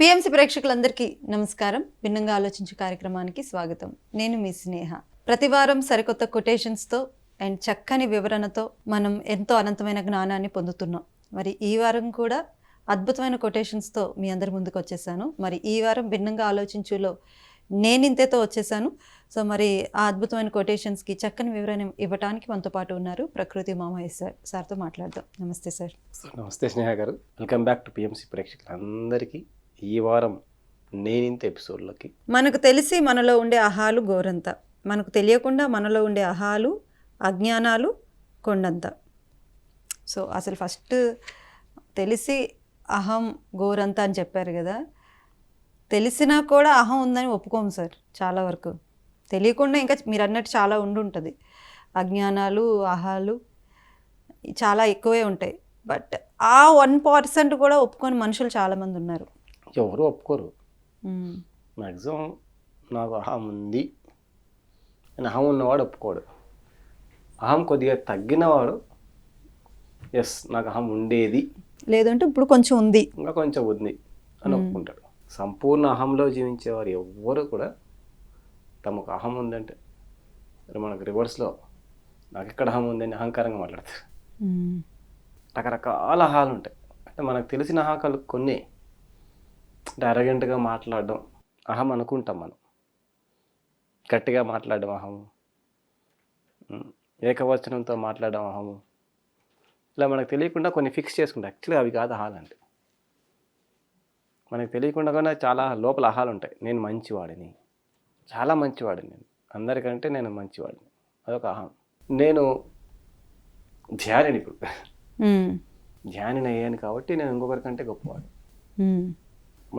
PMC ప్రేక్షకులందరికీ నమస్కారం. భిన్నంగా ఆలోచించే కార్యక్రమానికి స్వాగతం. నేను మీ స్నేహ. ప్రతి వారం సరికొత్త కొటేషన్స్తో అండ్ చక్కని వివరణతో మనం ఎంతో అనంతమైన జ్ఞానాన్ని పొందుతున్నాం. మరి ఈ వారం కూడా అద్భుతమైన కొటేషన్స్తో మీ అందరి ముందుకు వచ్చేసాను. మరి ఈ వారం భిన్నంగా ఆలోచించులో నేను ఇంతేతో వచ్చేసాను. సో మరి ఆ అద్భుతమైన కొటేషన్స్కి చక్కని వివరణ ఇవ్వడానికి మనతో పాటు ఉన్నారు ప్రకృతి మామయ్య సార్. సార్తో మాట్లాడదాం. నమస్తే సార్. నమస్తే స్నేహ గారు. వెల్కమ్ బ్యాక్ టు పిఎంసి ప్రేక్షకులందరికీ. ఈ వారం నేనింత ఎపిసోడ్లకి మనకు తెలిసి మనలో ఉండే అహాలు గోరంత. మనకు తెలియకుండా మనలో ఉండే అహాలు అజ్ఞానాలు కొండంత. సో అసలు ఫస్ట్ తెలిసి అహం గోరంత అని చెప్పారు కదా. తెలిసినా కూడా అహం ఉందని ఒప్పుకోము సార్ చాలా వరకు. తెలియకుండా ఇంకా మీరు అన్నట్టు చాలా ఉండుంటుంది. అజ్ఞానాలు అహాలు చాలా ఎక్కువే ఉంటాయి. బట్ ఆ వన్ పర్సెంట్ కూడా ఒప్పుకొని మనుషులు చాలామంది ఉన్నారు. ఎవరు ఒప్పుకోరు. మ్యాక్సిమం నాకు అహం ఉంది. అని అహం ఉన్నవాడు ఒప్పుకోడు. అహం కొద్దిగా తగ్గినవాడు ఎస్ నాకు అహం ఉండేది. లేదంటే ఇప్పుడు కొంచెం ఉంది. ఇంకా కొంచెం ఉంది అని ఒప్పుకుంటాడు. సంపూర్ణ అహంలో జీవించేవారు ఎవ్వరు కూడా తమకు అహం ఉందంటే మనకు రివర్స్లో నాకు ఎక్కడ అహం ఉందని అహంకారంగా మాట్లాడతారు. రకరకాల అహాలు ఉంటాయి అంటే మనకు తెలిసిన అహాకాలు కొన్ని. అరగంటగా మాట్లాడడం అహం అనుకుంటాం మనం. గట్టిగా మాట్లాడడం అహము ఏకవచనంతో మాట్లాడడం అహము ఇలా మనకు తెలియకుండా కొన్ని ఫిక్స్ చేసుకుంటాం. యాక్చువల్గా అవి కాదు అహాలు అంటే. మనకు తెలియకుండా కూడా చాలా లోపల అహాలు ఉంటాయి. నేను మంచివాడిని. చాలా మంచివాడిని నేను. అందరికంటే నేను మంచివాడిని. అదొక అహం. నేను ధ్యానిని ఇప్పుడు. ధ్యానిని అయ్యాను కాబట్టి నేను ఇంకొకరికంటే గొప్పవాడు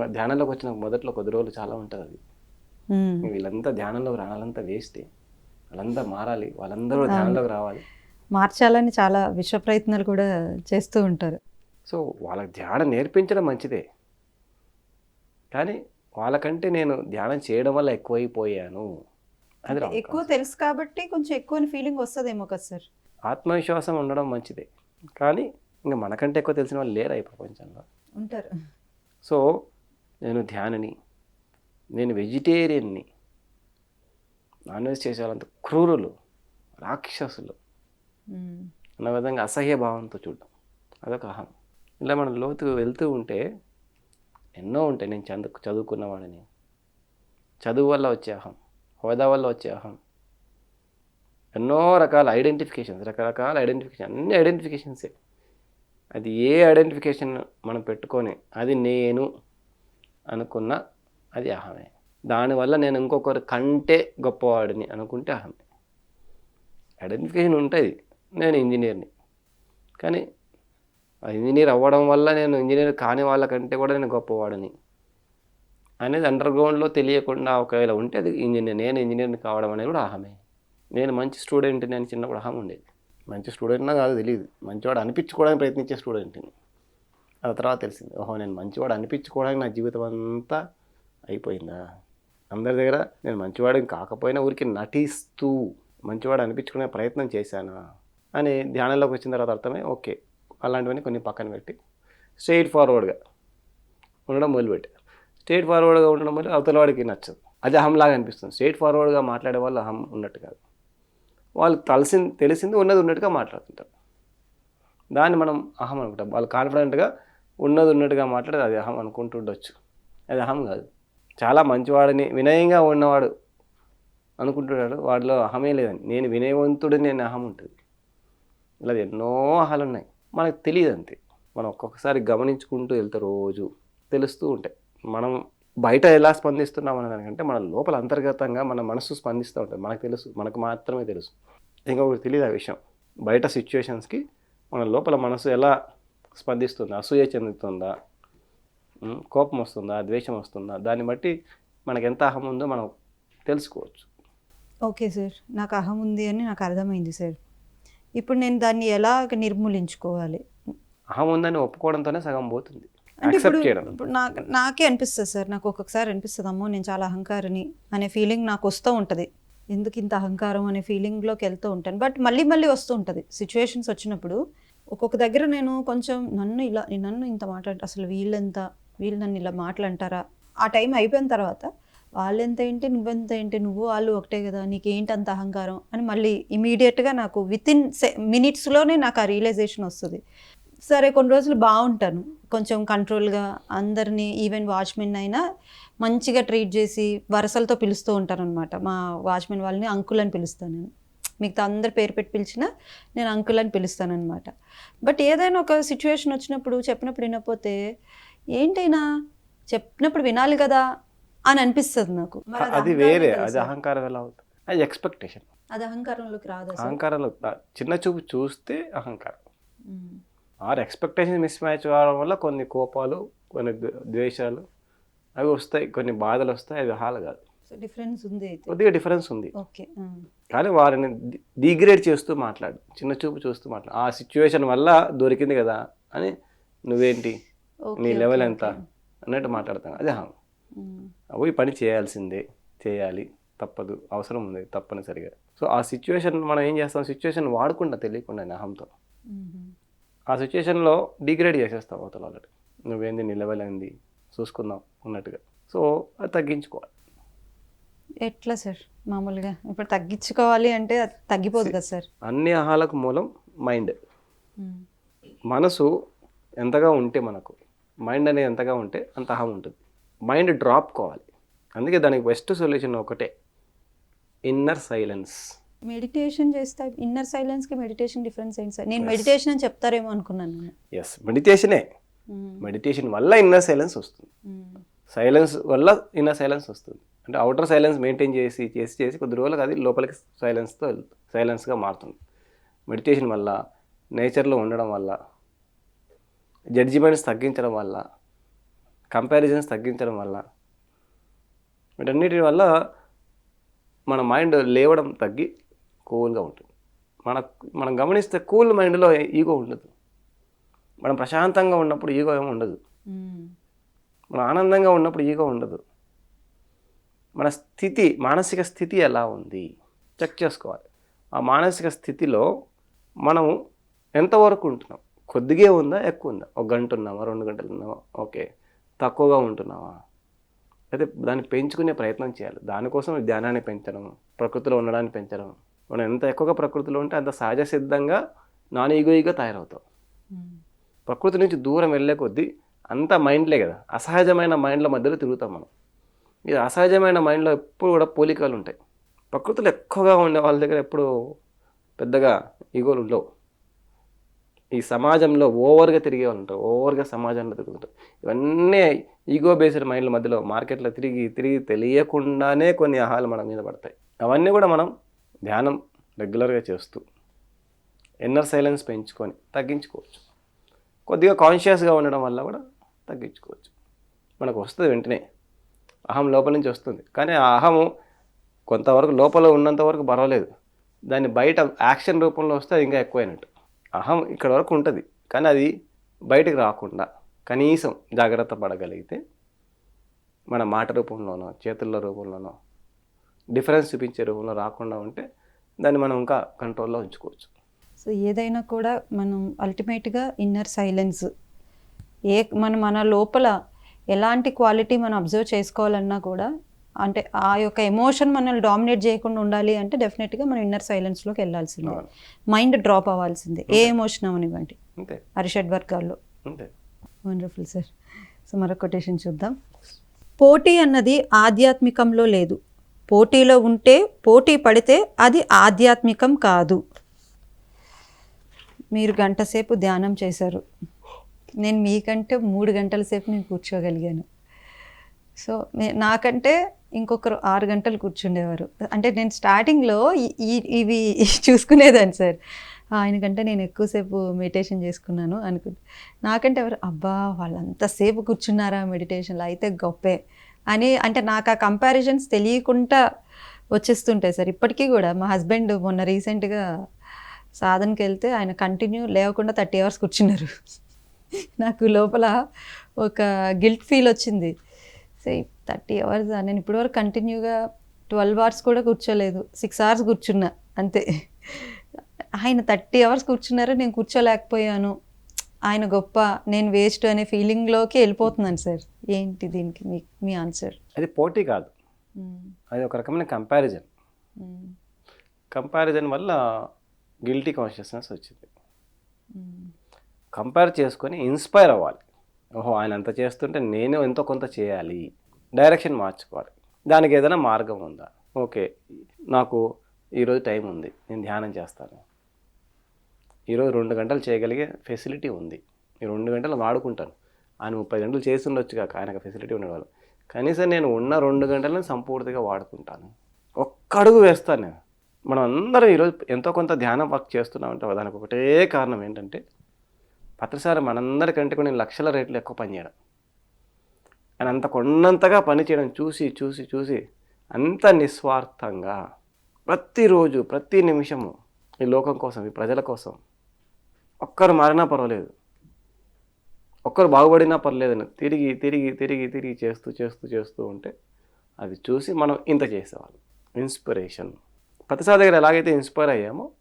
ధ్యానంలోకి వచ్చిన మొదట్లో కొద్ది రోజులు చాలా ఉంటుంది అది. వీళ్ళంతా ధ్యానంలోకి రావాలంతా వేస్తే వాళ్ళంతా మారాలి. వాళ్ళందరూ ధ్యానంలోకి రావాలి. మార్చాలని చాలా విశ్వ ప్రయత్నాలు కూడా చేస్తూ ఉంటారు. సో వాళ్ళకి ధ్యానం నేర్పించడం మంచిదే. కానీ వాళ్ళకంటే నేను ధ్యానం చేయడం వల్ల ఎక్కువైపోయాను. అది ఎక్కువ. తెలుసు కాబట్టి కొంచెం ఎక్కువ ఫీలింగ్ వస్తుందేమో కదా సార్. ఆత్మవిశ్వాసం ఉండడం మంచిదే. కానీ ఇంకా మనకంటే ఎక్కువ తెలిసిన వాళ్ళు లేరా ఈ ప్రపంచంలో? ఉంటారు. సో నేను ధ్యానిని నేను వెజిటేరియన్ని నాన్ వెజ్ చేసే వాళ్ళంత క్రూరులు రాక్షసులు. అన్న విధంగా అసహ్య భావంతో చూడడం అదొక అహం. ఇలా మనం లోతుకు వెళ్తూ ఉంటే ఎన్నో ఉంటాయి నేను చదువు చదువుకున్నవాడిని చదువు వల్ల వచ్చే అహం హోదా వల్ల వచ్చే అహం. ఎన్నో రకాల ఐడెంటిఫికేషన్స్ రకరకాల ఐడెంటిఫికేషన్ అన్ని ఐడెంటిఫికేషన్సే. అది ఏ ఐడెంటిఫికేషన్ మనం పెట్టుకొని అది నేను అనుకున్న అది అహమే. దానివల్ల నేను ఇంకొకరి కంటే గొప్పవాడిని అనుకుంటే అహమే. ఐడెంటిఫికేషన్ ఉంటుంది. నేను ఇంజనీర్ని. కానీ ఆ ఇంజనీర్ అవ్వడం వల్ల నేను ఇంజనీర్ కాని వాళ్ళకంటే కూడా నేను గొప్పవాడిని అనేది అండర్ గ్రౌండ్లో తెలియకుండా ఒకవేళ ఉంటే అది ఇంజనీర్ నేను ఇంజనీర్ని కావడం అనేది కూడా అహమే. నేను మంచి స్టూడెంట్ నేను చిన్నప్పుడు అహం ఉండేది. మంచి స్టూడెంట్ నాకు కాదు తెలియదు మంచివాడు అనిపించుకోవడానికి ప్రయత్నించే స్టూడెంట్ని ఆ తర్వాత తెలిసింది ఓహో నేను మంచివాడు అనిపించుకోవడానికి నా జీవితం అంతా అయిపోయిందా? అందరి దగ్గర నేను మంచివాడిని కాకపోయినా ఊరికి నటిస్తూ మంచివాడు అనిపించుకునే ప్రయత్నం చేశానా అని ధ్యానంలోకి వచ్చిన తర్వాత అర్థమే ఓకే అలాంటివన్నీ కొన్ని పక్కన పెట్టి స్ట్రైట్ ఫార్వర్డ్గా ఉండడం మొదలుపెట్టా. స్ట్రైట్ ఫార్వర్డ్గా ఉండడం వల్ల అవతల వాడికి నచ్చదు. అది అహంలాగా అనిపిస్తుంది. స్ట్రైట్ ఫార్వర్డ్గా మాట్లాడే వాళ్ళు అహం ఉన్నట్టు కాదు. వాళ్ళు తలసింది తెలిసింది ఉన్నది ఉన్నట్టుగా మాట్లాడుతుంటారు. దాన్ని మనం అహం అనుకుంటాం. వాళ్ళు కాన్ఫిడెంట్గా ఉన్నది ఉన్నట్టుగా మాట్లాడేది అది అహం అనుకుంటుండొచ్చు. అది అహం కాదు. చాలా మంచివాడిని వినయంగా ఉన్నవాడు అనుకుంటున్నాడు. వాడిలో అహమే లేదని నేను వినయవంతుడు నేను అహం ఉంటుంది. ఇలా ఎన్నో అహాలు ఉన్నాయి. మనకు తెలియదు అంతే. మనం ఒక్కొక్కసారి గమనించుకుంటూ వెళ్తే రోజు తెలుస్తూ ఉంటాయి. మనం బయట ఎలా స్పందిస్తున్నాం అనే దానికంటే మన లోపల అంతర్గతంగా మన మనసు స్పందిస్తూ ఉంటుంది. మనకు తెలుసు. మనకు మాత్రమే తెలుసు. ఇంకొకటి తెలియదు ఆ విషయం. బయట సిచ్యువేషన్స్కి మన లోపల మనసు ఎలా స్పందిస్తుందా? అసూయ చెందుతుందా? కోపం వస్తుందా? ద్వేషం వస్తుందా? దాన్ని బట్టి మనకి ఎంత అహం ఉందో మనం తెలుసుకోవచ్చు. Okay sir. నాకు అహం ఉంది అని నాకు అర్థమైంది సార్. ఇప్పుడు నేను దాన్ని ఎలా నిర్మూలించుకోవాలి? అహం ఉందని ఒప్పుకోవడంతోనే సగం పోతుంది. యాక్సెప్ట్ చేయడం. ఇప్పుడు నాకు నాకే అనిపిస్తుంది సార్. నాకు ఒక్కొక్కసారి అనిపిస్తుంది అమ్మో నేను చాలా అహంకారిని అనే ఫీలింగ్ నాకు వస్తూ ఉంటుంది. ఎందుకు ఇంత అహంకారం అనే ఫీలింగ్లోకి వెళ్తూ ఉంటాను. బట్ మళ్ళీ మళ్ళీ వస్తూ ఉంటుంది. సిచ్యువేషన్స్ వచ్చినప్పుడు ఒక్కొక్క దగ్గర నేను కొంచెం నన్ను ఇలా నన్ను ఇంత మాట్లాడి అసలు వీళ్ళెంత వీళ్ళు నన్ను ఇలా మాటలంటారా ఆ టైం అయిపోయిన తర్వాత వాళ్ళెంత ఏంటి? నువ్వెంత ఏంటి? నువ్వు వాళ్ళు ఒకటే కదా నీకేంటి అంత అహంకారం? అని మళ్ళీ ఇమీడియట్గా నాకు విత్ ఇన్ మినిట్స్లోనే నాకు ఆ రియలైజేషన్ వస్తుంది. సరే కొన్ని రోజులు బాగుంటాను. కొంచెం కంట్రోల్గా అందరినీ ఈవెన్ వాచ్మెన్ అయినా మంచిగా ట్రీట్ చేసి వరసలతో పిలుస్తూ ఉంటాను అనమాట మా వాచ్మెన్ వాళ్ళని అంకుల్ అని పిలుస్తాను నేను. మిగతా అందరు పేరు పెట్టి పిలిచినా నేను అంకుల్ అని పిలుస్తాను అనమాట బట్ ఏదైనా ఒక సిచ్యువేషన్ వచ్చినప్పుడు చెప్పినప్పుడు వినకపోతే ఏంటైనా? చెప్పినప్పుడు వినాలి కదా? అని అనిపిస్తుంది నాకు. అది వేరే అది? అహంకారం ఎలా అవుతుంది? అది ఎక్స్పెక్టేషన్ అది అహంకారంలోకి రాదా అహంకారంలో చిన్న చూపు చూస్తే అహంకారం. ఆర్ ఎక్స్పెక్టేషన్ మిస్ మ్యాచ్ కావడం వల్ల కొన్ని కోపాలు కొన్ని ద్వే- ద్వేషాలు అవి వస్తాయి కొన్ని బాధలు వస్తాయి అవి హాలు కాదు. డిఫరెన్స్ ఉంది కొద్దిగా డిఫరెన్స్ ఉంది. ఓకే కానీ వారిని డిగ్రేడ్ చేస్తూ మాట్లాడు చిన్న చూపు చూస్తూ మాట్లాడు. ఆ సిచ్యువేషన్ వల్ల దొరికింది కదా అని నువ్వేంటి? నీ లెవెల్ ఎంత? అన్నట్టు మాట్లాడతాను. అదే అవి ఈ పని చేయాల్సిందే చేయాలి తప్పదు అవసరం ఉంది తప్పనిసరిగా. సో ఆ సిచ్యువేషన్ మనం ఏం చేస్తాం? సిచ్యువేషన్ వాడుకుంటా తెలియకుండా అహంతో ఆ సిచ్యువేషన్లో డిగ్రేడ్ చేసేస్తాం అవతల వాళ్ళకి నువ్వేంది? నీ లెవెల్ ఏంది? చూసుకుందాం అన్నట్టుగా. సో అది తగ్గించుకోవాలి. ఎట్లా సార్? మామూలుగా ఇప్పుడు తగ్గించుకోవాలి అంటే అది తగ్గిపోదు కదా సార్? అన్ని అహాలకు మూలం మైండ్. మనసు ఎంతగా ఉంటే మనకు మైండ్ అనేది ఎంతగా ఉంటే అంత అహం ఉంటుంది. మైండ్ డ్రాప్ కావాలి. అందుకే దానికి బెస్ట్ సొల్యూషన్ ఒకటే ఇన్నర్ సైలెన్స్. మెడిటేషన్ చేస్తే ఇన్నర్ సైలెన్స్కి మెడిటేషన్ డిఫరెన్స్ ఏంటి సార్? నేను మెడిటేషన్ అని చెప్తారేమో అనుకున్నాను నేను. ఎస్ మెడిటేషనే. మెడిటేషన్ వల్ల ఇన్నర్ సైలెన్స్ వస్తుంది. సైలెన్స్ వల్ల ఇన్నర్ సైలెన్స్ వస్తుంది. అంటే అవుటర్ సైలెన్స్ మెయింటైన్ చేసి చేసి చేసి కొద్ది రోజులకు అది లోపలికి సైలెన్స్తో వెళ్తుంది సైలెన్స్గా మారుతుంది. మెడిటేషన్ వల్ల నేచర్లో ఉండడం వల్ల జడ్జిమెంట్స్ తగ్గించడం వల్ల కంపారిజన్స్ తగ్గించడం వల్ల వీటన్నిటి వల్ల మన మైండ్ లేవడం తగ్గి కూల్గా ఉంటుంది. మన మనం గమనిస్తే కూల్ మైండ్లో ఈగో ఉండదు. మనం ప్రశాంతంగా ఉన్నప్పుడు ఈగో ఏమి ఉండదు. మనం ఆనందంగా ఉన్నప్పుడు ఈగో ఉండదు. మన స్థితి మానసిక స్థితి ఎలా ఉంది? చెక్ చేసుకోవాలి. ఆ మానసిక స్థితిలో మనం ఎంతవరకు ఉంటున్నాం? కొద్దిగే ఉందా? ఎక్కువ ఉందా? ఒక గంట ఉన్నామా? రెండు గంటలు ఉన్నామా? ఓకే. తక్కువగా ఉంటున్నావా అయితే దాన్ని పెంచుకునే ప్రయత్నం చేయాలి. దానికోసం ధ్యానాన్ని పెంచడం ప్రకృతిలో ఉండడాన్ని పెంచడం. మనం ఎంత ఎక్కువగా ప్రకృతిలో ఉంటే అంత సహజ సిద్ధంగా నాన్ ఈగోయిగా తయారవుతాం. మ్మ్. ప్రకృతి నుంచి దూరం వెళ్ళే కొద్దీ అంతా మైండ్లే కదా అసహజమైన మైండ్ల మధ్యలో తిరుగుతాం మనం. ఇది అసహజమైన మైండ్లో ఎప్పుడు కూడా పోలికలు ఉంటాయి. ప్రకృతిలో ఎక్కువగా ఉండే వాళ్ళ దగ్గర ఎప్పుడు పెద్దగా ఈగోలు ఉండవు. ఈ సమాజంలో ఓవర్గా తిరిగే వాళ్ళు ఉంటారు. ఓవర్గా సమాజంలో తిరుగుతుంటారు. ఇవన్నీ ఈగో బేస్డ్ మైండ్ల మధ్యలో మార్కెట్లో తిరిగి తిరిగి తెలియకుండానే కొన్ని ఆహాలు మన మీద పడతాయి. అవన్నీ కూడా మనం ధ్యానం రెగ్యులర్గా చేస్తూ ఇన్నర్ సైలెన్స్ పెంచుకొని తగ్గించుకోవచ్చు. కొద్దిగా కాన్షియస్గా ఉండడం వల్ల కూడా తగ్గించుకోవచ్చు. మనకు వస్తుంది వెంటనే. అహం లోపల నుంచి వస్తుంది. కానీ ఆ అహము కొంతవరకు లోపల ఉన్నంత వరకు పర్వాలేదు. దాన్ని బయట యాక్షన్ రూపంలో వస్తే అది ఇంకా ఎక్కువైనట్టు. అహం ఇక్కడ వరకు ఉంటుంది. కానీ అది బయటకు రాకుండా కనీసం జాగ్రత్త పడగలిగితే మన మాట రూపంలోనో చేతుల రూపంలోనో డిఫరెన్స్ చూపించే రూపంలో రాకుండా ఉంటే దాన్ని మనం ఇంకా కంట్రోల్లో ఉంచుకోవచ్చు. సో ఏదైనా కూడా మనం అల్టిమేట్గా ఇన్నర్ సైలెన్స్ ఏ మన మన లోపల ఎలాంటి క్వాలిటీ మనం అబ్జర్వ్ చేసుకోవాలన్నా కూడా అంటే ఆ యొక్క ఎమోషన్ మనల్ని డామినేట్ చేయకుండా ఉండాలి అంటే డెఫినెట్గా మనం ఇన్నర్ సైలెన్స్లోకి వెళ్ళాల్సిందే. మైండ్ డ్రాప్ అవ్వాల్సిందే. ఏ ఎమోషన్ అవనివ్వండి. అరిషడ్ వర్గాల్లో వండర్ఫుల్ సార్. సో మరొక కొటేషన్ చూద్దాం. పోటీ అన్నది ఆధ్యాత్మికంలో లేదు. పోటీలో ఉంటే పోటీ పడితే అది ఆధ్యాత్మికం కాదు. మీరు గంట సేపు ధ్యానం చేశారు. నేను మీకంటే మూడు గంటల సేపు నేను కూర్చోగలిగాను. సో నాకంటే ఇంకొకరు ఆరు గంటలు కూర్చుండేవారు. అంటే నేను స్టార్టింగ్లో ఈ- ఇవి చూసుకునేదాన్ని సార్. ఆయనకంటే నేను ఎక్కువసేపు మెడిటేషన్ చేసుకున్నాను అనుకుంటే నాకంటే ఎవరు అబ్బా వాళ్ళంతసేపు కూర్చున్నారా మెడిటేషన్లో? అయితే గొప్పే. అని అంటే నాకు ఆ కంపారిజన్స్ తెలియకుండా వచ్చేస్తుంటాయి సార్. ఇప్పటికీ కూడా మా హస్బెండ్ మొన్న రీసెంట్గా సాధనకి వెళ్తే ఆయన కంటిన్యూ లేవకుండా థర్టీ అవర్స్ కూర్చున్నారు. నాకు లోపల ఒక గిల్ట్ ఫీల్ వచ్చింది. సో థర్టీ అవర్స్ నేను ఇప్పటివరకు కంటిన్యూగా ట్వెల్వ్ అవర్స్ కూడా కూర్చోలేదు. సిక్స్ అవర్స్ కూర్చున్నా అంతే. ఆయన థర్టీ అవర్స్ కూర్చున్నారు నేను కూర్చోలేకపోయాను. ఆయన గొప్ప నేను వేస్ట్ అనే ఫీలింగ్లోకి వెళ్ళిపోతున్నాను సార్. ఏంటి దీనికి మీ మీ ఆన్సర్? అది పోటీ కాదు. అది ఒక రకమైన కంపారిజన్. కంపారిజన్ వల్ల గిల్టీ కాన్షియస్నెస్ వచ్చింది. కంపేర్ చేసుకొని ఇన్స్పైర్ అవ్వాలి. ఓహో ఆయన అంత చేస్తుంటే నేను ఎంతో కొంత చేయాలి. డైరెక్షన్ మార్చుకోవాలి. దానికి ఏదైనా మార్గం ఉందా? ఓకే నాకు ఈరోజు టైం ఉంది నేను ధ్యానం చేస్తాను. ఈరోజు రెండు గంటలు చేయగలిగే ఫెసిలిటీ ఉంది. ఈ రెండు గంటలు వాడుకుంటాను. ఆయన ముప్పై గంటలు చేసి ఉండొచ్చు కాక ఆయనకు ఫెసిలిటీ ఉండేవాళ్ళు. కనీసం నేను ఉన్న రెండు గంటలను సంపూర్తిగా వాడుకుంటాను. ఒక్క అడుగు వేస్తాను నేను. మనం అందరం ఈరోజు ఎంతో కొంత ధ్యానం వర్క్ చేస్తున్నామంటే దానికి ఒకటే కారణం ఏంటంటే పత్రసారి మనందరికంటే కొన్ని లక్షల రేట్లు ఎక్కువ పనిచేయడం ఆయన అంత కొండంతగా పని చేయడం చూసి చూసి చూసి అంత నిస్వార్థంగా ప్రతిరోజు ప్రతి నిమిషము ఈ లోకం కోసం ఈ ప్రజల కోసం ఒక్కరు మారినా పర్వాలేదు. ఒక్కరు బాగుపడినా పర్లేదని తిరిగి తిరిగి తిరిగి తిరిగి చేస్తూ చేస్తూ చేస్తూ ఉంటే అది చూసి మనం ఇంత చేసేవాళ్ళం. ఇన్స్పిరేషన్. ప్రతిసారి దగ్గర ఎలాగైతే ఇన్స్పైర్ అయ్యామో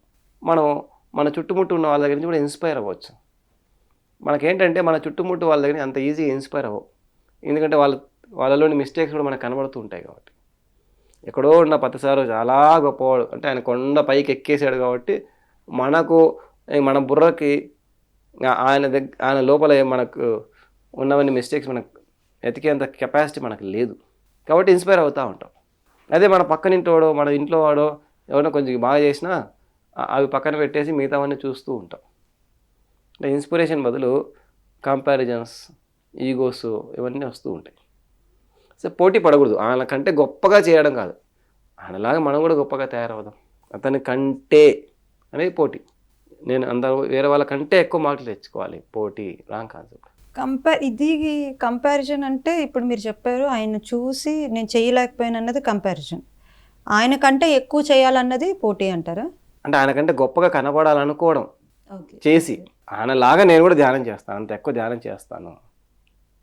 మనం మన చుట్టుముట్టు ఉన్న వాళ్ళ దగ్గర నుంచి కూడా ఇన్స్పైర్ అవ్వచ్చు. మనకేంటంటే మన చుట్టుముట్టు వాళ్ళ దగ్గర అంత ఈజీగా ఇన్స్పైర్ అవ్వవు. ఎందుకంటే వాళ్ళ వాళ్ళలోని మిస్టేక్స్ కూడా మనకు కనబడుతూ ఉంటాయి కాబట్టి. ఎక్కడో ఉన్న పతిసారు చాలా గొప్పవాడు. అంటే ఆయన కొండ పైకి ఎక్కేసాడు కాబట్టి మనకు మన బుర్రకి ఆయన దగ్గర ఆయన లోపల మనకు ఉన్నవన్నీ మిస్టేక్స్ మనకు ఎతికేంత కెపాసిటీ మనకు లేదు. కాబట్టి ఇన్స్పైర్ అవుతూ ఉంటాం. అదే మన పక్కన మన ఇంట్లో వాడో ఎవరైనా కొంచెం బాగా చేసినా అవి పక్కన పెట్టేసి మిగతావన్నీ చూస్తూ ఉంటాం. అంటే ఇన్స్పిరేషన్ బదులు కంపారిజన్స్ ఈగోస్ ఇవన్నీ వస్తూ ఉంటాయి. సో పోటీ పడకూడదు. ఆయన కంటే గొప్పగా చేయడం కాదు. ఆయనలాగా మనం కూడా గొప్పగా తయారవుదాం. అతని కంటే అనేది పోటీ. నేను అందరూ వేరే వాళ్ళ కంటే ఎక్కువ మార్కులు తెచ్చుకోవాలి. పోటీ రాంగ్ కాన్సెప్ట్. కంపేర్ ఇది కంపారిజన్ అంటే ఇప్పుడు మీరు చెప్పారు ఆయన చూసి నేను చేయలేకపోయాను అన్నది కంపారిజన్. ఆయన కంటే ఎక్కువ చేయాలన్నది పోటీ అంటారా? అంటే ఆయన కంటే గొప్పగా కనపడాలనుకోవడం ఓకే. చేసి. ఆయనలాగా నేను కూడా ధ్యానం చేస్తాను అంత ఎక్కువ ధ్యానం చేస్తాను.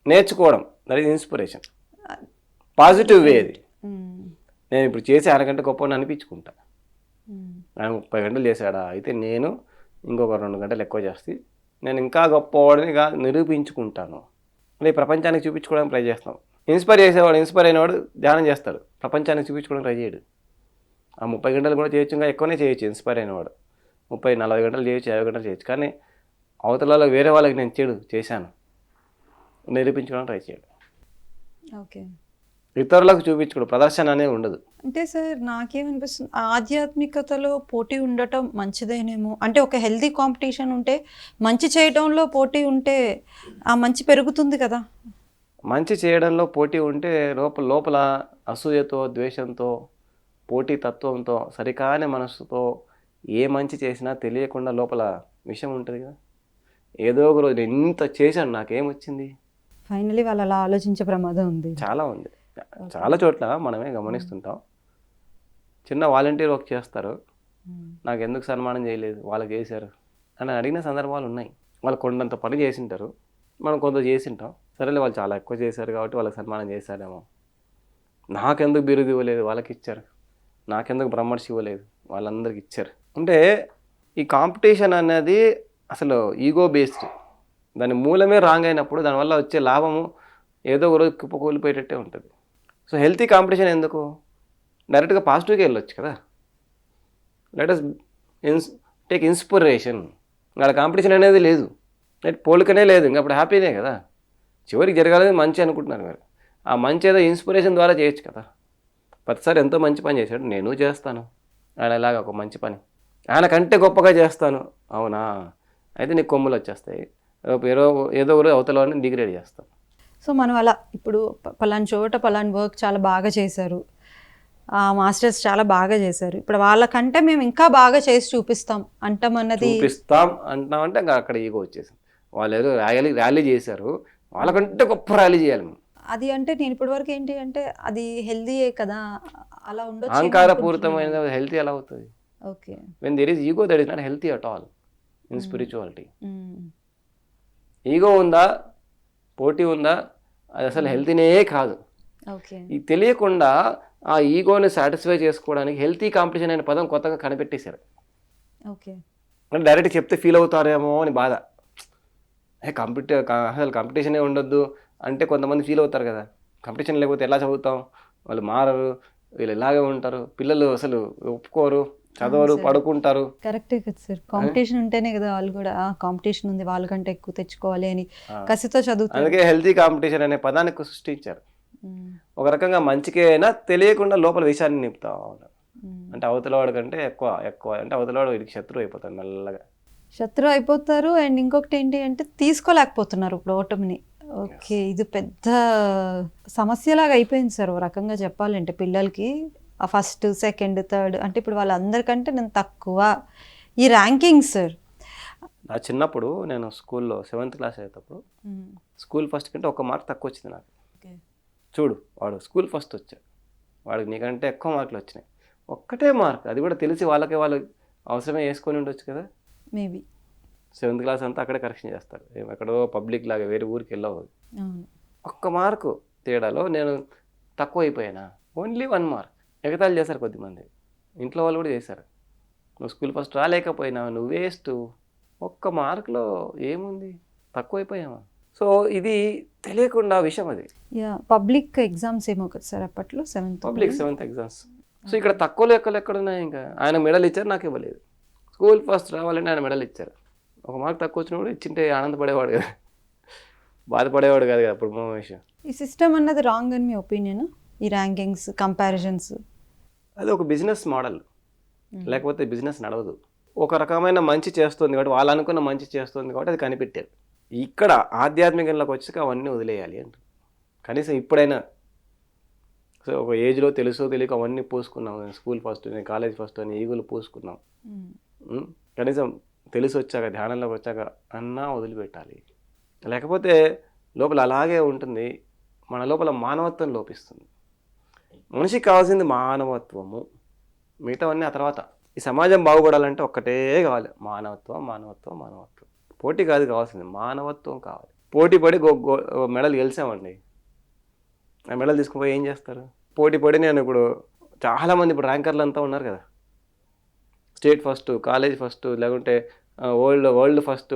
నేర్చుకోవడం that is inspiration positive way అది. నేను ఇప్పుడు చేసి ఆయన కంటే గొప్ప అనిపించుకుంటా ఆయన ముప్పై గంటలు చేశాడా? అయితే నేను ఇంకొక రెండు గంటలు ఎక్కువ చేస్తే నేను ఇంకా గొప్పవాడినిగా నిరూపించుకుంటాను. అంటే ప్రపంచానికి చూపించుకోవడానికి ట్రై చేస్తాం. ఇన్స్పైర్ చేసేవాడు ఇన్స్పైర్ అయినవాడు ధ్యానం చేస్తాడు. ప్రపంచానికి చూపించుకోవడానికి ట్రై చేయడు. ఆ ముప్పై గంటలు కూడా చేయొచ్చు ఇంకా ఎక్కువనే చేయొచ్చు ఇన్స్పైర్ అయినవాడు. ముప్పై నలభై గంటలు చేయొచ్చు యాభై గంటలు చేయొచ్చు. కానీ అవతల వాళ్ళకి వేరే వాళ్ళకి నేను చెడు చేశాను. నిరూపించుకోవడానికి ట్రై చేయడు ఓకే. ఇతరులకు చూపించుకోడు ప్రదర్శన అనేది ఉండదు. అంటే సార్ నాకేమనిపిస్తుంది ఆధ్యాత్మికతలో పోటీ ఉండటం మంచిదేనేమో. అంటే ఒక హెల్తీ కాంపిటీషన్ ఉంటే మంచి చేయటంలో పోటీ ఉంటే ఆ మంచి పెరుగుతుంది కదా. మంచి చేయడంలో పోటీ ఉంటే లోపల లోపల అసూయతో ద్వేషంతో పోటీ తత్వంతో సరికాని మనసుతో ఏ మంచి చేసినా తెలియకుండా లోపల విషయం ఉంటుంది కదా. ఏదో ఒక రోజు నేను ఇంత చేశాను నాకేమొచ్చింది? ఫైనలీ వాళ్ళు అలా ఆలోచించే ప్రమాదం ఉంది. చాలా ఉంది. చాలా చోట్ల మనమే గమనిస్తుంటాం. చిన్న వాలంటీర్ వర్క్ చేస్తారు. నాకు ఎందుకు సన్మానం చేయలేదు? వాళ్ళకి చేశారు. అని అడిగిన సందర్భాలు ఉన్నాయి. వాళ్ళు కొండంత పని చేసింటారు. మనం కొంత చేసింటాం. సరేలే వాళ్ళు చాలా ఎక్కువ చేశారు కాబట్టి వాళ్ళకి సన్మానం చేశారేమో నాకెందుకు బిరుదు ఇవ్వలేదు? వాళ్ళకి ఇచ్చారు. నాకెందుకు బ్రహ్మర్షి ఇవ్వలేదు? వాళ్ళందరికి ఇచ్చారు. అంటే ఈ కాంపిటీషన్ అనేది అసలు ఈగో బేస్డ్ దాని మూలమే రాంగ్ అయినప్పుడు దానివల్ల వచ్చే లాభము ఏదో ఒక రోజు కుప్పకూలిపోయేటట్టే ఉంటుంది. సో హెల్తీ కాంపిటీషన్ ఎందుకు? డైరెక్ట్గా పాజిటివ్గా వెళ్ళొచ్చు కదా. లెట్ అస్ ఇన్స్ టేక్ ఇన్స్పిరేషన్ అక్కడ కాంపిటీషన్ అనేది లేదు. రైట్ పోలికనే లేదు. ఇంకా అప్పుడు హ్యాపీనే కదా. చివరికి జరగాలని మంచి అనుకుంటున్నారు మీరు. ఆ మంచి ఏదో ఇన్స్పిరేషన్ ద్వారా చేయొచ్చు కదా. ప్రతిసారి ఎంతో మంచి పని చేశాడు. నేను చేస్తాను. ఆయన ఇలాగా ఒక మంచి పని. ఆయన కంటే గొప్పగా చేస్తాను. అవునా? అయితే నీకు కొమ్ములు వచ్చేస్తాయి. ఏదో ఏదో ఒకరు అవతల వాడిని డిగ్రేడ్ చేస్తాం. సో మనం అలా ఇప్పుడు పలానా చోట పలానా వర్క్ చాలా బాగా చేశారు. ఆ మాస్టర్స్ చాలా బాగా చేశారు. ఇప్పుడు వాళ్ళకంటే మేము ఇంకా బాగా చేసి చూపిస్తాం అంటాం అన్నది చూపిస్తాం అంటున్నామంటే ఇంకా అక్కడ ఈగో వచ్చేసింది. వాళ్ళు ఏదో ర్యాలీ ర్యాలీ చేశారు. వాళ్ళకంటే గొప్ప ర్యాలీ చేయాలి అది అంటే నేను ఇప్పటి వరకు ఏంటి అంటే అది హెల్దీయే కదా అలా ఉండొచ్చు అహంకారపూరితమైన హెల్తీ ఎలా అవుతుంది? Okay. When there is ego that is not healthy at all in spirituality. Ego ఉందా? పోటీ ఉందా? అది అసలు హెల్తీనే కాదు. ఇది తెలియకుండా ఆ ఈగోని సాటిస్ఫై చేసుకోవడానికి హెల్తీ కాంపిటీషన్ అనే పదం కొత్తగా కనిపెట్టేశారు. ఓకే. అంటే డైరెక్ట్ చెప్తే ఫీల్ అవుతారేమో అని బాధ. ఏ కంపిటీ అసలు కాంపిటీషనే ఉండొద్దు అంటే కొంతమంది ఫీల్ అవుతారు కదా. కాంపిటీషన్ లేకపోతే ఎలా చదువుతాం? వాళ్ళు మారరు వీళ్ళు ఇలాగే ఉంటారు. పిల్లలు అసలు ఒప్పుకోరు. చదవరు పడుకుంటారు. కరెక్టే కదా సార్. కాంపిటీషన్ ఉంటేనే కదా వాళ్ళు కూడా కాంపిటీషన్ ఉంది వాళ్ళకంటే ఎక్కువ తెచ్చుకోవాలి అని. కసితో చదువుతారు. అందుకే హెల్తీ కాంపిటీషన్ అనే పదానికి సృష్టించారు. ఒక రకంగా మంచికే అయినా తెలియకుండా లోపల విషయాన్ని నింపుతా ఉన్నారు. అంటే అవతలవాడు కంటే ఎక్కువ ఎక్కువ. అంటే అవతలవాడు వీడికి శత్రువు అయిపోతాడు మెల్లగా. శత్రు అయిపోతారు. అండ్ ఇంకొకటి ఏంటి అంటే తీసుకోలేకపోతున్నారు ఇప్పుడు ఓటమిని. ఓకే ఇది పెద్ద సమస్యలాగా అయిపోయింది సార్ ఓ రకంగా చెప్పాలంటే పిల్లలకి. ఫస్ట్ సెకండ్ థర్డ్ అంటే ఇప్పుడు వాళ్ళందరికంటే నేను తక్కువ. ఈ ర్యాంకింగ్ సార్ నా చిన్నప్పుడు నేను స్కూల్లో సెవెంత్ క్లాస్ అయ్యేటప్పుడు స్కూల్ ఫస్ట్ కంటే ఒక మార్క్ తక్కువ వచ్చింది నాకు చూడు వాడు స్కూల్ ఫస్ట్ వచ్చాడు. వాడికి నీకంటే ఎక్కువ మార్కులు వచ్చినాయి. ఒక్కటే మార్క్ అది కూడా తెలిసి వాళ్ళకి వాళ్ళు అవసరమే వేసుకొని ఉండొచ్చు కదా? మేబీ సెవెంత్ క్లాస్ అంతా అక్కడే కరెక్షన్ చేస్తారు. ఎక్కడో పబ్లిక్ లాగా వేరే ఊరికి వెళ్ళవు. ఒక్క మార్కు తేడాలో నేను తక్కువ అయిపోయానా? ఓన్లీ వన్ మార్క్ ఎగతాళి చేశారు కొద్దిమంది. ఇంట్లో వాళ్ళు కూడా చేశారు. నువ్వు స్కూల్ ఫస్ట్ రాలేకపోయినావు నువ్వు వేస్ట్. ఒక్క మార్కులో ఏముంది? తక్కువ అయిపోయావా సో ఇది తెలియకుండా విషయం అది. యా పబ్లిక్ ఎగ్జామ్స్ ఏమో కదా సార్ అప్పట్లో seventh public seventh exams. So ఇక్కడ తక్కువ లెక్కలు ఎక్కడ ఉన్నాయి ఇంకా? ఆయన మెడల్ ఇచ్చారు నాకు ఇవ్వలేదు. స్కూల్ ఫస్ట్ రావాలంటే ఆయన మెడల్ ఇచ్చారు. ఒక మార్క్ తక్కువ వచ్చినప్పుడు ఇచ్చింటే ఆనందపడేవాడు కదా. బాధపడేవాడు కాదు కదా అప్పుడు మా విషయం. ఈ సిస్టమ్ అన్నది రాంగ్ అని మీ ఒపీనియన్? ఈ ర్యాంకింగ్స్ కంపారిజన్స్ అది ఒక బిజినెస్ మోడల్ లేకపోతే బిజినెస్ నడవదు. ఒక రకమైన మంచి చేస్తుంది కాబట్టి వాళ్ళు అనుకున్న మంచి చేస్తుంది కాబట్టి అది కనిపెట్టారు ఇక్కడ ఆధ్యాత్మికంలోకి వచ్చాక అవన్నీ వదిలేయాలి అంట. కనీసం ఇప్పుడైనా సో ఒక ఏజ్లో తెలుసో తెలియక అవన్నీ పూసుకున్నాం. నేను స్కూల్ ఫస్ట్ నేను కాలేజ్ ఫస్ట్ అని ఈగులు పూసుకున్నాం. ఉం? కనీసం తెలిసి వచ్చాక ధ్యానంలోకి వచ్చాక అన్నా వదిలిపెట్టాలి. లేకపోతే లోపల అలాగే ఉంటుంది. మన లోపల మానవత్వం లోపిస్తుంది. మనిషికి కావాల్సింది మానవత్వము. మిగతావన్నీ ఆ తర్వాత ఈ సమాజం బాగుపడాలంటే ఒక్కటే కావాలి. మానవత్వం మానవత్వం మానవత్వం. పోటీ కాదు కావాల్సింది. మానవత్వం కావాలి. పోటీ పడి గో గో మెడల్ గెలిచామండి. ఆ మెడల్ తీసుకుపోయి ఏం చేస్తారు? పోటీ పడి నేను ఇప్పుడు చాలామంది ఇప్పుడు ర్యాంకర్లు అంతా ఉన్నారు కదా. స్టేట్ ఫస్ట్ కాలేజ్ ఫస్ట్ లేకుంటే వరల్డ్ వరల్డ్ ఫస్ట్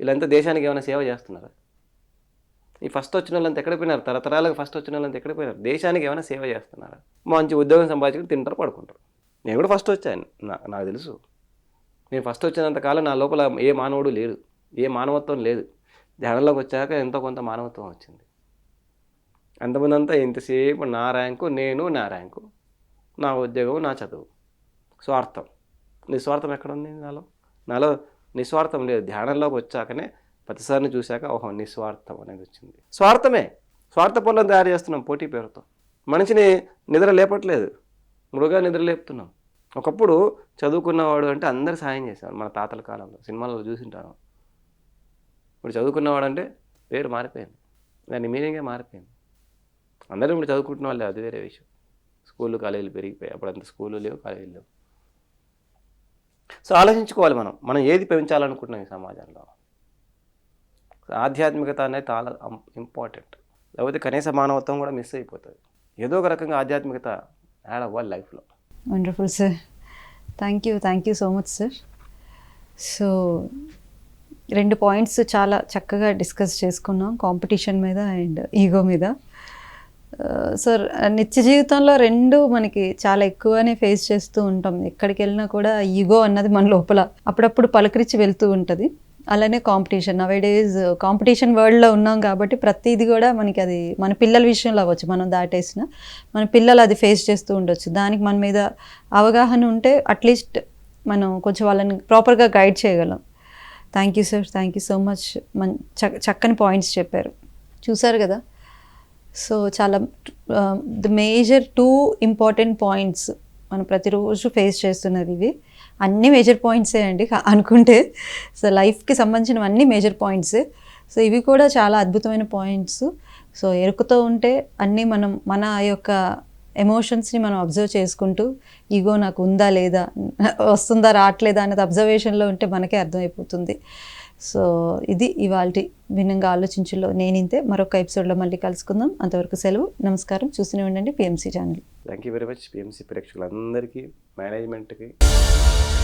వీళ్ళంతా దేశానికి ఏమైనా సేవ చేస్తున్నారా? ఈ ఫస్ట్ వచ్చిన వాళ్ళంతా ఎక్కడ పోయినారు? తరతరాలకు ఫస్ట్ వచ్చిన వాళ్ళంతా ఎక్కడ పోయినారు? దేశానికి ఏమైనా సేవ చేస్తున్నారా? మంచి ఉద్యోగం సంపాదించుకుని తింటారు పడుకుంటారు. నేను కూడా ఫస్ట్ వచ్చాను నా నాకు తెలుసు. నేను ఫస్ట్ వచ్చినంత కాలం నా లోపల ఏ మానవుడు లేడు. ఏ మానవత్వం లేదు. ధ్యానంలోకి వచ్చాక ఎంతో కొంత మానవత్వం వచ్చింది. అంతమంది అంతా ఎంతసేపు నా ర్యాంకు నేను నా ర్యాంకు. నా ఉద్యోగం నా చదువు. స్వార్థం. నిస్వార్థం ఎక్కడ ఉంది నాలో? నాలో నిస్వార్థం లేదు. ధ్యానంలోకి వచ్చాకనే ప్రతిసారిని చూశాక ఓహో నిస్వార్థం అనేది వచ్చింది. స్వార్థమే. స్వార్థ పనులను తయారు చేస్తున్నాం పోటీ పేరుతో. మనిషిని నిద్ర లేపట్లేదు. మృగా నిద్ర లేపుతున్నాం. ఒకప్పుడు చదువుకున్నవాడు అంటే అందరు సాయం చేసేవారు మన తాతల కాలంలో సినిమాల్లో చూసింటాను. ఇప్పుడు చదువుకున్నవాడు అంటే పేరు మారిపోయింది. దాని మీనింగే మారిపోయింది. అందరూ ఇప్పుడు చదువుకుంటున్న వాళ్ళే అది వేరే విషయం. స్కూళ్ళు కాలేజీలు పెరిగిపోయాయి. అప్పుడు అంత స్కూళ్ళు లేవు కాలేజీలు లేవు. సో ఆలోచించుకోవాలి మనం. మనం ఏది పెంచాలనుకుంటున్నాం ఈ సమాజంలో? ఆధ్యాత్మికత అనేది చాలా ఇంపార్టెంట్ లేకపోతే కనీస మానవత్వం కూడా మిస్ అయిపోతుంది. ఏదో ఒక రకంగా ఆధ్యాత్మికత యాడ్ అవ్వాలి లైఫ్లో. Wonderful sir thank you thank you so much sir so రెండు పాయింట్స్ చాలా చక్కగా డిస్కస్ చేసుకున్నాం కాంపిటీషన్ మీద అండ్ ఈగో మీద. Uh, సార్ నిత్య జీవితంలో రెండు మనకి చాలా ఎక్కువనే ఫేస్ చేస్తూ ఉంటాం. ఎక్కడికి వెళ్ళినా కూడా ఈగో అన్నది మన లోపల అప్పుడప్పుడు పలకరించి వెళ్తూ ఉంటుంది. అలానే కాంపిటీషన్ నవే డేస్ కాంపిటీషన్ వరల్డ్లో ఉన్నాం కాబట్టి ప్రతిదీ కూడా మనకి అది మన పిల్లల విషయంలో అవ్వచ్చు మనం దాటేసిన. మన పిల్లలు అది ఫేస్ చేస్తూ ఉండొచ్చు. దానికి మన మీద అవగాహన ఉంటే అట్లీస్ట్ మనం కొంచెం వాళ్ళని ప్రాపర్గా గైడ్ చేయగలం. Thank you sir thank you so much Mann చక్కని పాయింట్స్ చెప్పారు. చూసారు కదా? సో చాలా the major two important points మనం ప్రతిరోజు ఫేస్ చేస్తున్నది ఇవి. అన్ని మేజర్ పాయింట్సే అండి అనుకుంటే. సో లైఫ్కి సంబంధించిన అన్ని మేజర్ పాయింట్సే సో ఇవి కూడా చాలా అద్భుతమైన పాయింట్స్ సో ఎరుకుతో ఉంటే అన్నీ మనం మన యొక్క ఎమోషన్స్ని మనం అబ్జర్వ్ చేసుకుంటూ ఈగో నాకు ఉందా లేదా? వస్తుందా రావట్లేదా? అనేది అబ్జర్వేషన్లో ఉంటే మనకే అర్థమైపోతుంది. సో ఇది ఇవాళ భిన్నంగా ఆలోచించులో నేనింతే మరొక ఎపిసోడ్లో మళ్ళీ కలుసుకుందాం. అంతవరకు సెలవు నమస్కారం. చూస్తూనే ఉండండి PMC channel thank you very much PMC ప్రేక్షకులందరికీ మేనేజ్మెంట్కి